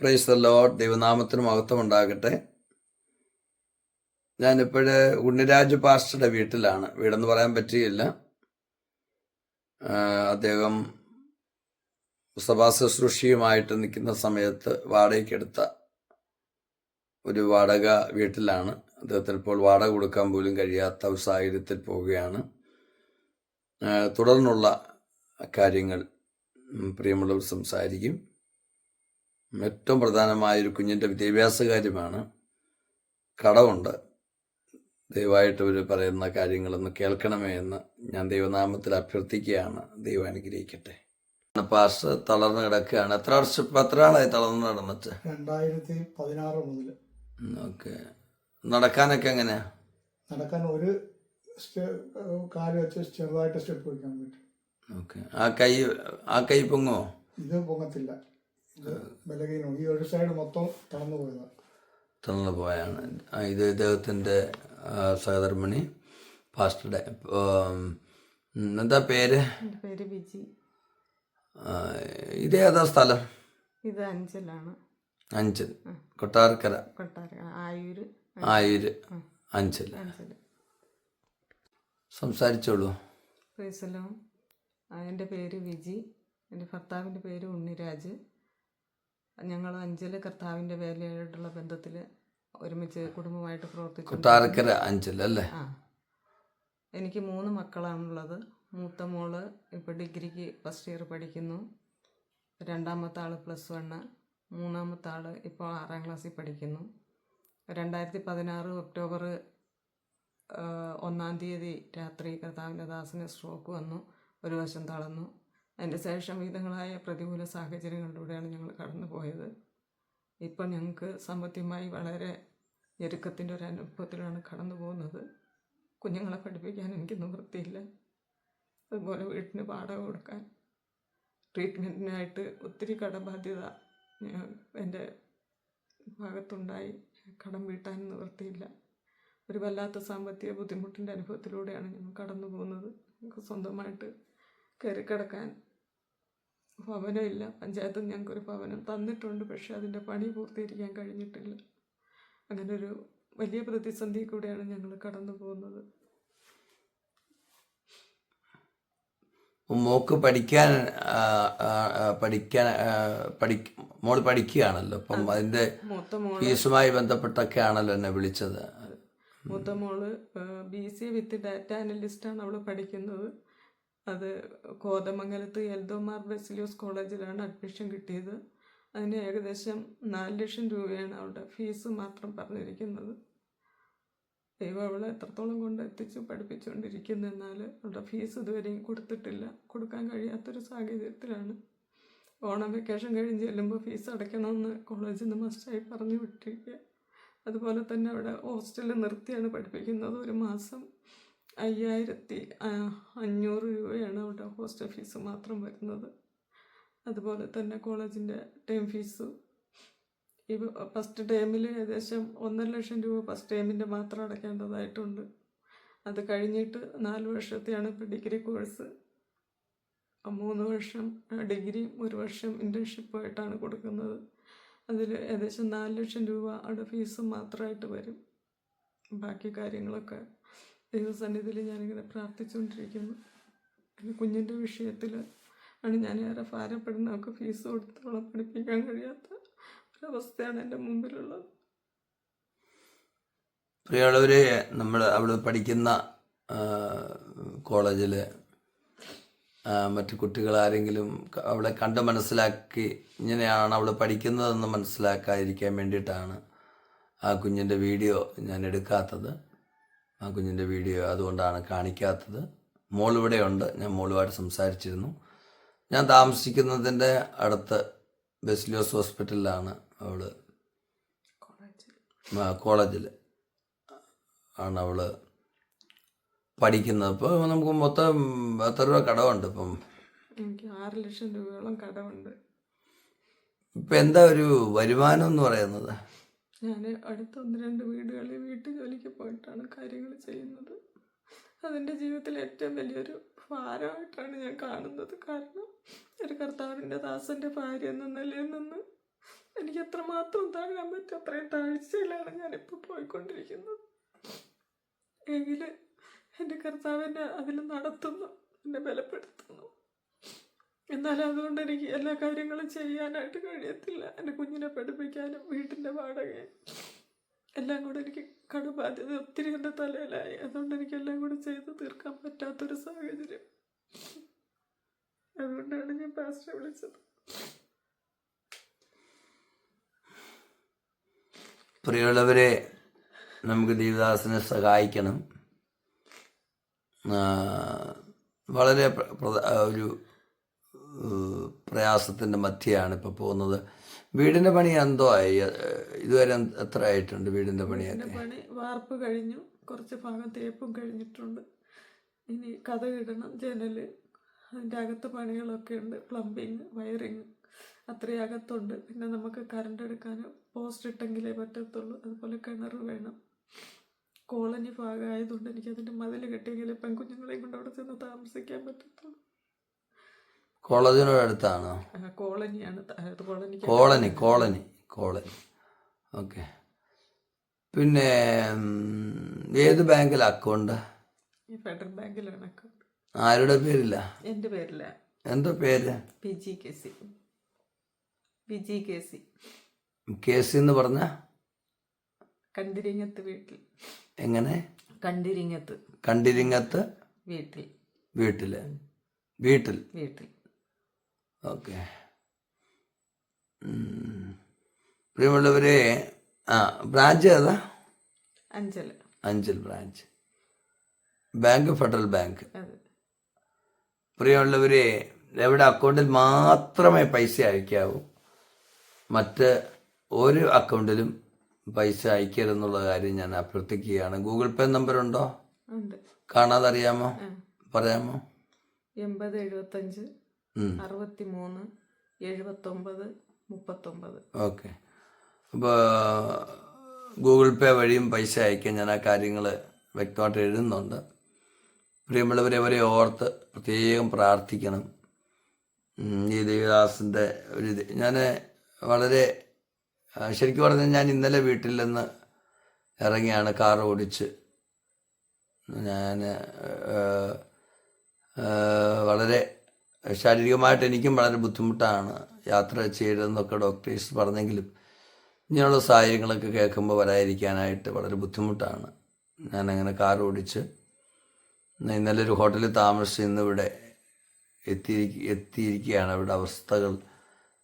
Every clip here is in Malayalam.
പ്രൈസ് ദ ലോഡ് ദൈവനാമത്തിന് മഹത്വം ഉണ്ടാകട്ടെ ഞാനിപ്പോഴ് ഉണ്ണിരാജ് പാസ്റ്ററുടെ വീട്ടിലാണ്. വീടെന്ന് പറയാൻ പറ്റിയില്ല. അദ്ദേഹം സഭാ ശുശ്രൂഷയുമായിട്ട് നിൽക്കുന്ന സമയത്ത് വാടകയ്ക്കെടുത്ത ഒരു വാടക വീട്ടിലാണ്. അദ്ദേഹത്തിന് ഇപ്പോൾ വാടക കൊടുക്കാൻ പോലും കഴിയാത്ത ഒരു സാഹചര്യത്തിൽ പോവുകയാണ്. തുടർന്നുള്ള കാര്യങ്ങൾ പ്രിയമുള്ളവർ സംസാരിക്കും. ഏറ്റവും പ്രധാനമായ ഒരു കുഞ്ഞിന്റെ വിദ്യാഭ്യാസ കാര്യമാണ് കടമുണ്ട്. ദയവായിട്ട് ഇവർ പറയുന്ന കാര്യങ്ങളൊന്ന് കേൾക്കണമേ എന്ന് ഞാൻ ദൈവനാമത്തിൽ അഭ്യർത്ഥിക്കുകയാണ്. ദൈവം അനുഗ്രഹിക്കട്ടെ. പാസ് തളർന്നു കിടക്കുകയാണ്. എത്ര വർഷം ഇപ്പം എത്ര ആളായി തളർന്ന് നടന്നിട്ട്? രണ്ടായിരത്തി പതിനാറ് മുതൽ ഓക്കെ. നടക്കാനൊക്കെ എങ്ങനെയാ? നടക്കാൻ ഒരു കാൽ വെച്ച് ചെറുതായിട്ട് സ്റ്റെപ്പ് വയ്ക്കാൻ പറ്റും. ഓക്കെ. ആ കൈ ആ കൈ പൊങ്ങോ ഇത് പൊങ്ങത്തില്ല. ഇത് ബലഹീനവും ഈ ഒരു സൈഡ് മൊത്തം തളർന്നു പോയതാണ് തളർന്നു പോയാണ്. ഇത് ഇദ്ദേഹത്തിന്റെ സഹധർമ്മിണി പാസ്റ്ററുടെ എന്താ പേര്? പേര് ബിജി. ഇത് ഏതാ സ്ഥലം? ഇത് അഞ്ചലാണ്. അഞ്ചൽ. കൊട്ടാരക്കര. കൊട്ടാര ആയൂര്. ആയൂര്. അഞ്ചൽ. സംസാരിച്ചോളൂ. പ്രീസലോ എന്റെ പേര് വിജി എന്റെ ഭർത്താവിന്റെ പേര് ഉണ്ണിരാജ്. ഞങ്ങൾ അഞ്ചൽ കർത്താവിന്റെ വേലയായിട്ടുള്ള ബന്ധത്തിൽ ഒരുമിച്ച് കുടുംബമായിട്ട് പ്രവർത്തിച്ചു. കൊട്ടാരക്കര എനിക്ക് മൂന്ന് മക്കളാണുള്ളത്. മൂത്ത മോൾ ഇപ്പോൾ ഡിഗ്രിക്ക് ഫസ്റ്റ് ഇയർ പഠിക്കുന്നു. രണ്ടാമത്തെ ആൾ പ്ലസ് വണ്ണ് മൂന്നാമത്തെ ആൾ ഇപ്പോൾ ആറാം ക്ലാസ്സിൽ പഠിക്കുന്നു. രണ്ടായിരത്തി പതിനാറ് ഒക്ടോബർ ഒന്നാം തീയതി രാത്രി കർത്താവിന്റെ ദാസന് സ്ട്രോക്ക് വന്നു. ഒരു വശം തളർന്നു. അതിന്റെ ശേഷം വിധങ്ങളായ പ്രതികൂല സാഹചര്യങ്ങളിലൂടെയാണ് ഞങ്ങൾ കടന്നു പോയത് ഇപ്പം ഞങ്ങൾക്ക് സാമ്പത്തികമായി വളരെ ഞെരുക്കത്തിന്റെ ഒരു അനുഭവത്തിലാണ് കടന്നു പോകുന്നത് കുഞ്ഞുങ്ങളെ പഠിപ്പിക്കാൻ എനിക്ക് നിവൃത്തിയില്ല. അതുപോലെ വീട്ടിന് പാഠം കൊടുക്കാൻ ട്രീറ്റ്മെന്റിനായിട്ട് ഒത്തിരി കടബാധ്യത എന്റെ ഭാഗത്തുണ്ടായി. കടം വീട്ടാൻ നിവൃത്തിയില്ല. ഒരു വല്ലാത്ത സാമ്പത്തിക ബുദ്ധിമുട്ടിന്റെ അനുഭവത്തിലൂടെയാണ് ഞങ്ങൾ കടന്നു പോകുന്നത് സ്വന്തമായിട്ട് കയറി കിടക്കാൻ ഭവനമില്ല. പഞ്ചായത്ത് ഞങ്ങൾക്കൊരു ഭവനം തന്നിട്ടുണ്ട് പക്ഷേ അതിന്റെ പണി പൂർത്തീകരിക്കാൻ കഴിഞ്ഞിട്ടില്ല. അങ്ങനെ ഒരു വലിയ പ്രതിസന്ധി കൂടെയാണ് ഞങ്ങൾ കടന്നു പോകുന്നത്. മോക്ക് പഠിക്കാൻ പഠിക്കാൻ പഠി മോൾ പഠിക്കുകയാണല്ലോ? അപ്പം അതിന്റെ ഫീസുമായി ബന്ധപ്പെട്ടൊക്കെ ആണല്ലോ എന്നെ വിളിച്ചത്. മൂത്ത മോൾ ബി സി വിത്ത് ഡാറ്റ അനലിസ്റ്റാണ് അവൾ പഠിക്കുന്നത്. അത് കോതമംഗലത്ത് എൽദോമാർ ബെസിലിയോസ് കോളേജിലാണ് അഡ്മിഷൻ കിട്ടിയത്. അതിന് ഏകദേശം നാല് ലക്ഷം രൂപയാണ് അവളുടെ ഫീസ് മാത്രം പറഞ്ഞിരിക്കുന്നത്. ദൈവം അവളെ എത്രത്തോളം കൊണ്ട് എത്തിച്ച് പഠിപ്പിച്ചുകൊണ്ടിരിക്കുന്നു എന്നാൽ അവളുടെ ഫീസ് ഇതുവരെയും കൊടുത്തിട്ടില്ല. കൊടുക്കാൻ കഴിയാത്തൊരു സാഹചര്യത്തിലാണ്. ഓണം വെക്കേഷൻ കഴിഞ്ഞ് ചെല്ലുമ്പോൾ ഫീസ് അടയ്ക്കണമെന്ന് കോളേജിൽ നിന്ന് മസ്റ്റായി പറഞ്ഞു വിട്ടിരിക്കുക. അതുപോലെ തന്നെ അവിടെ ഹോസ്റ്റലിൽ നിർത്തിയാണ് പഠിപ്പിക്കുന്നത്. ഒരു മാസം അയ്യായിരത്തി അഞ്ഞൂറ് രൂപയാണ് അവിടെ ഹോസ്റ്റൽ ഫീസ് മാത്രം വരുന്നത്. അതുപോലെ തന്നെ കോളേജിന്റെ ടേം ഫീസ്. ഈ ഫസ്റ്റ് ടേമിൽ ഏകദേശം ഒന്നര ലക്ഷം രൂപ ഫസ്റ്റ് ടേമിന്റെ മാത്രം അടയ്ക്കേണ്ടതായിട്ടുണ്ട്. അത് കഴിഞ്ഞിട്ട് നാല് വർഷത്തെയാണ് ഇപ്പോൾ ഡിഗ്രി കോഴ്സ്. മൂന്ന് വർഷം ഡിഗ്രിയും ഒരു വർഷം ഇന്റേൺഷിപ്പുമായിട്ടാണ് കൊടുക്കുന്നത്. അതിൽ ഏകദേശം നാല് ലക്ഷം രൂപ അവിടെ ഫീസ് മാത്രമായിട്ട് വരും. ബാക്കി കാര്യങ്ങളൊക്കെ ദൈവസന്നിധിയിൽ ഞാനിങ്ങനെ പ്രാർത്ഥിച്ചുകൊണ്ടിരിക്കുന്നു. എന്റെ കുഞ്ഞിന്റെ വിഷയത്തിൽ ആണ് ഞാൻ ഏറെ ഭാരപ്പെടുന്ന അവൾക്ക് ഫീസ് കൊടുത്തോളം പഠിപ്പിക്കാൻ കഴിയാത്ത ഒരവസ്ഥയാണ് എന്റെ മുമ്പിലുള്ളത്. പ്രിയുള്ളവരെ നമ്മൾ അവിടെ പഠിക്കുന്ന കോളേജിൽ മറ്റു കുട്ടികൾ ആരെങ്കിലും അവളെ കണ്ട് മനസ്സിലാക്കി ഇങ്ങനെയാണ് അവൾ പഠിക്കുന്നതെന്ന് മനസ്സിലാക്കാതിരിക്കാൻ വേണ്ടിയിട്ടാണ് ആ കുഞ്ഞിന്റെ വീഡിയോ ഞാൻ എടുക്കാത്തത്. ആ കുഞ്ഞിന്റെ വീഡിയോ അതുകൊണ്ടാണ് കാണിക്കാത്തത്. മോൾ ഇവിടെ ഉണ്ട്. ഞാൻ മോളുമായിട്ട് സംസാരിച്ചിരുന്നു. ഞാൻ താമസിക്കുന്നതിന്റെ അടുത്ത് ബെസ്ലിയോസ് ഹോസ്പിറ്റലിലാണ് അവൾ കോളേജിൽ കോളേജിൽ ആണ് അവൾ പഠിക്കുന്നത്. ഇപ്പോൾ നമുക്ക് മൊത്തം എത്ര രൂപ കടമുണ്ട് ഇപ്പം? എനിക്ക് ആറ് ലക്ഷം രൂപയോളം കടമുണ്ട്. ഇപ്പം എന്താ ഒരു വരുമാനം എന്ന് പറയുന്നത്? ഞാൻ അടുത്ത ഒന്ന് രണ്ട് വീടുകളിൽ വീട്ടു ജോലിക്ക് പോയിട്ടാണ് കാര്യങ്ങൾ ചെയ്യുന്നത്. അതെന്റെ ജീവിതത്തിൽ ഏറ്റവും വലിയൊരു ഭാരമായിട്ടാണ് ഞാൻ കാണുന്നത്. കാരണം ഒരു കർത്താവിന്റെ ദാസന്റെ ഭാര്യ എന്ന നിലയിൽ നിന്ന് എനിക്ക് എത്രമാത്രം താങ്ങാൻ പറ്റും അത്രയും താഴ്ചയിലാണ് ഞാനിപ്പോൾ പോയിക്കൊണ്ടിരിക്കുന്നത്. എങ്കിൽ എന്റെ കർത്താവിനെ അതിൽ നടത്തുന്നു എന്നെ ബലപ്പെടുത്തുന്നു. എന്നാൽ അതുകൊണ്ട് എനിക്ക് എല്ലാ കാര്യങ്ങളും ചെയ്യാനായിട്ട് കഴിയത്തില്ല. എന്റെ കുഞ്ഞിനെ പഠിപ്പിക്കാനും വീട്ടിന്റെ വാടകയും എല്ലാം കൂടെ എനിക്ക് കടബാധ്യത ഒത്തിരി എന്റെ തലയിലായി. അതുകൊണ്ട് എനിക്ക് എല്ലാം കൂടെ ചെയ്ത് തീർക്കാൻ പറ്റാത്തൊരു സാഹചര്യം. അതുകൊണ്ടാണ് ഞാൻ പാസ്റ്ററെ വിളിച്ചത്. പ്രിയമുള്ളവരെ നമുക്ക് ദേവദാസിനെ സഹായിക്കണം. വളരെ ഒരു പ്രയാസത്തിന്റെ മധ്യയാണ് ഇപ്പോൾ പോകുന്നത്. വീടിന്റെ പണി എന്തോ ആയി? ഇതുവരെ എത്ര ആയിട്ടുണ്ട് വീടിന്റെ പണി? വാർപ്പ് കഴിഞ്ഞു. കുറച്ച് ഭാഗം തേപ്പും കഴിഞ്ഞിട്ടുണ്ട്. ഇനി കഥ ഇടണം. ജനൽ അതിന്റെ അകത്ത് പണികളൊക്കെ ഉണ്ട്. പ്ലംബിങ് വയറിങ് അത്രയും അകത്തുണ്ട്. പിന്നെ നമുക്ക് കറണ്ട് എടുക്കാൻ പോസ്റ്റ് ഇട്ടെങ്കിലേ പറ്റത്തുള്ളൂ. അതുപോലെ കിണർ വേണം. കോളനി ഭാഗമായതുകൊണ്ട് എനിക്ക് അതിന്റെ മതിൽ കെട്ടിയെങ്കിലേ പെൺകുഞ്ഞുങ്ങളെയും കൊണ്ട് അവിടെ ചെന്ന് താമസിക്കാൻ പറ്റത്തുള്ളൂ. കോളേജിനോട് അടുത്താണോ കോളനിയാണ്. Colony colony colony. ഓക്കെ. പിന്നെ ഏത് ബാങ്കിൽ അക്കൗണ്ട്? Federal ബാങ്കിലാണ് account. ആരുടെ പേരില്ല എന്റെ പേരില്ല എന്താ പേര്? P G K C P G K C K C എന്ന് പറഞ്ഞ? കണ്ടിരിങ്ങത്ത് വീട്ടിൽ. എങ്ങനെ? കണ്ടിരിങ്ങത്ത് കണ്ടിരിങ്ങത്ത് വീട്ടിൽ. വീട്ടിൽ. വീട്ടിൽ. വീട്ടിൽ. ഓക്കെ. പ്രിയമുള്ളവരെ ആ ബ്രാഞ്ച് ഏതാ? Anchal Anchal branch bank Federal Bank പ്രിയമുള്ളവരെ എവിടെ അക്കൗണ്ടിൽ മാത്രമേ പൈസ അയക്കാവൂ. മറ്റ് ഒരു അക്കൗണ്ടിലും പൈസ അയക്കരുതെന്നുള്ള കാര്യം ഞാൻ അഭ്യർത്ഥിക്കുകയാണ്. ഗൂഗിൾ പേ നമ്പർ ഉണ്ടോ? കാണാതെ അറിയാമോ പറയാമോ? എൺപത് എഴുപത്തഞ്ച്. അറുപത്തി മൂന്ന് എഴുപത്തൊമ്പത് മുപ്പത്തൊമ്പത്. ഓക്കെ. അപ്പോൾ ഗൂഗിൾ പേ വഴിയും പൈസ അയക്കാൻ ഞാൻ ആ കാര്യങ്ങൾ വ്യക്തമായിട്ട് എഴുതുന്നുണ്ട്. പ്രിയമുള്ളവരെ അവരെ ഓർത്ത് പ്രത്യേകം പ്രാർത്ഥിക്കണം. ഈ ദേവിദാസിന്റെ ഒരു ഇത്. ഞാൻ വളരെ ശരിക്കും പറഞ്ഞാൽ ഞാൻ ഇന്നലെ വീട്ടിൽ നിന്ന് ഇറങ്ങിയാണ് കാർ ഓടിച്ച്. ഞാൻ വളരെ ശാരീരികമായിട്ട് എനിക്കും വളരെ ബുദ്ധിമുട്ടാണ് യാത്ര ചെയ്യരുതെന്നൊക്കെ ഡോക്ടേഴ്സ് പറഞ്ഞെങ്കിലും ഇങ്ങനെയുള്ള സാഹചര്യങ്ങളൊക്കെ കേൾക്കുമ്പോൾ വരാതിരിക്കാനായിട്ട് വളരെ ബുദ്ധിമുട്ടാണ്. ഞാനങ്ങനെ കാർ ഓടിച്ച് ഇന്നലെ ഒരു ഹോട്ടലിൽ താമസിച്ച് ഇന്നിവിടെ എത്തിയിരിക്ക എത്തിയിരിക്കുകയാണ്. അവരുടെ അവസ്ഥകൾ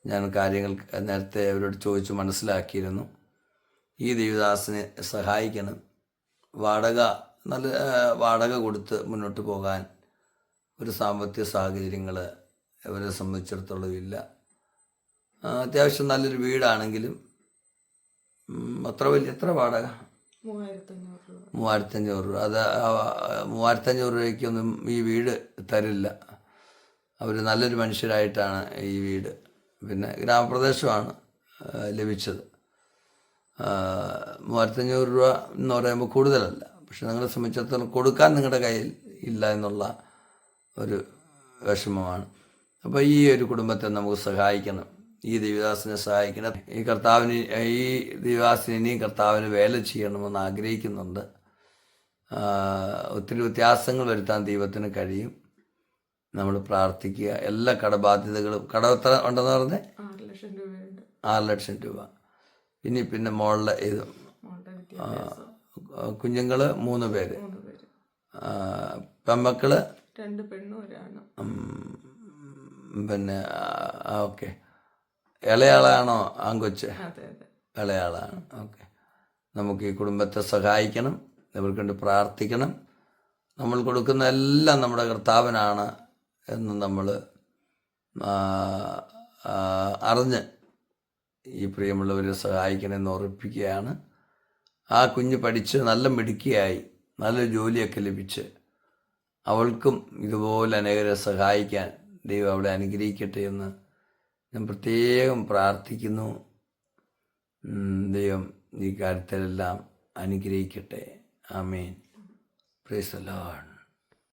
ഞാൻ കാര്യങ്ങൾ നേരത്തെ അവരോട് ചോദിച്ച് മനസ്സിലാക്കിയിരുന്നു. ഈ ദേവദാസിനെ സഹായിക്കണം. വാടക നല്ല വാടക കൊടുത്ത് മുന്നോട്ട് പോകാൻ ഒരു സാമ്പത്തിക സാഹചര്യങ്ങൾ അവരെ സംബന്ധിച്ചിടത്തോളം ഇല്ല. അത്യാവശ്യം നല്ലൊരു വീടാണെങ്കിലും അത്ര വലിയ എത്ര വാടക? മൂവായിരത്തഞ്ഞൂറ് രൂപ. അത് മൂവായിരത്തഞ്ഞൂറ് രൂപയ്ക്കൊന്നും ഈ വീട് തരില്ല. അവർ നല്ലൊരു മനുഷ്യരായിട്ടാണ് ഈ വീട് പിന്നെ ഗ്രാമപ്രദേശമാണ് ലഭിച്ചത്. മൂവായിരത്തഞ്ഞൂറ് രൂപ എന്ന് പറയുമ്പോൾ കൂടുതലല്ല. പക്ഷെ നിങ്ങളെ സംബന്ധിച്ചിടത്തോളം കൊടുക്കാൻ നിങ്ങളുടെ കയ്യിൽ ഇല്ല എന്നുള്ള ഒരു വിഷമമാണ്. അപ്പോൾ ഈ ഒരു കുടുംബത്തെ നമുക്ക് സഹായിക്കണം. ഈ ദേവിദാസിനെ സഹായിക്കണം. ഈ കർത്താവിന് ഈ ദേവിദാസിന് ഇനിയും കർത്താവിന് വേല ചെയ്യണമെന്ന് ആഗ്രഹിക്കുന്നുണ്ട്. ഒത്തിരി വ്യത്യാസങ്ങൾ വരുത്താൻ ദൈവത്തിന് കഴിയും. നമ്മൾ പ്രാർത്ഥിക്കുക. എല്ലാ കടബാധ്യതകളും കടം എത്ര ഉണ്ടെന്ന് പറഞ്ഞേ? ആറ് ലക്ഷം രൂപ. ഇനി പിന്നെ മോളിലെ ഇത് കുഞ്ഞുങ്ങൾ മൂന്ന് പേര്. മൂന്ന് പേര്. പെമ്മക്കൾ രണ്ട് പെണ്ണും ഒരാണും. പിന്നെ ഓക്കെ. ഇളയാളാണോ ആങ്കൊച്ച് ഇളയാളാണ്. ഓക്കെ. നമുക്ക് ഈ കുടുംബത്തെ സഹായിക്കണം ഇവർക്ക് വേണ്ടി പ്രാർത്ഥിക്കണം. നമ്മൾ കൊടുക്കുന്ന എല്ലാം നമ്മുടെ കർത്താവിനാണ് എന്ന് നമ്മൾ അറിഞ്ഞ് ഈ പ്രിയമുള്ളവരെ സഹായിക്കണമെന്ന് ഉറപ്പിക്കുകയാണ്. ആ കുഞ്ഞ് പഠിച്ച് നല്ല മിടുക്കിയായി നല്ല ജോലിയൊക്കെ ലഭിച്ച് അവൾക്കും ഇതുപോലെ അനേകരെ സഹായിക്കാൻ ദൈവം അവളെ അനുഗ്രഹിക്കട്ടെ എന്ന് ഞാൻ പ്രത്യേകം പ്രാർത്ഥിക്കുന്നു. ദൈവം ഈ കാര്യത്തിലെല്ലാം അനുഗ്രഹിക്കട്ടെ. ആമേൻ. Price load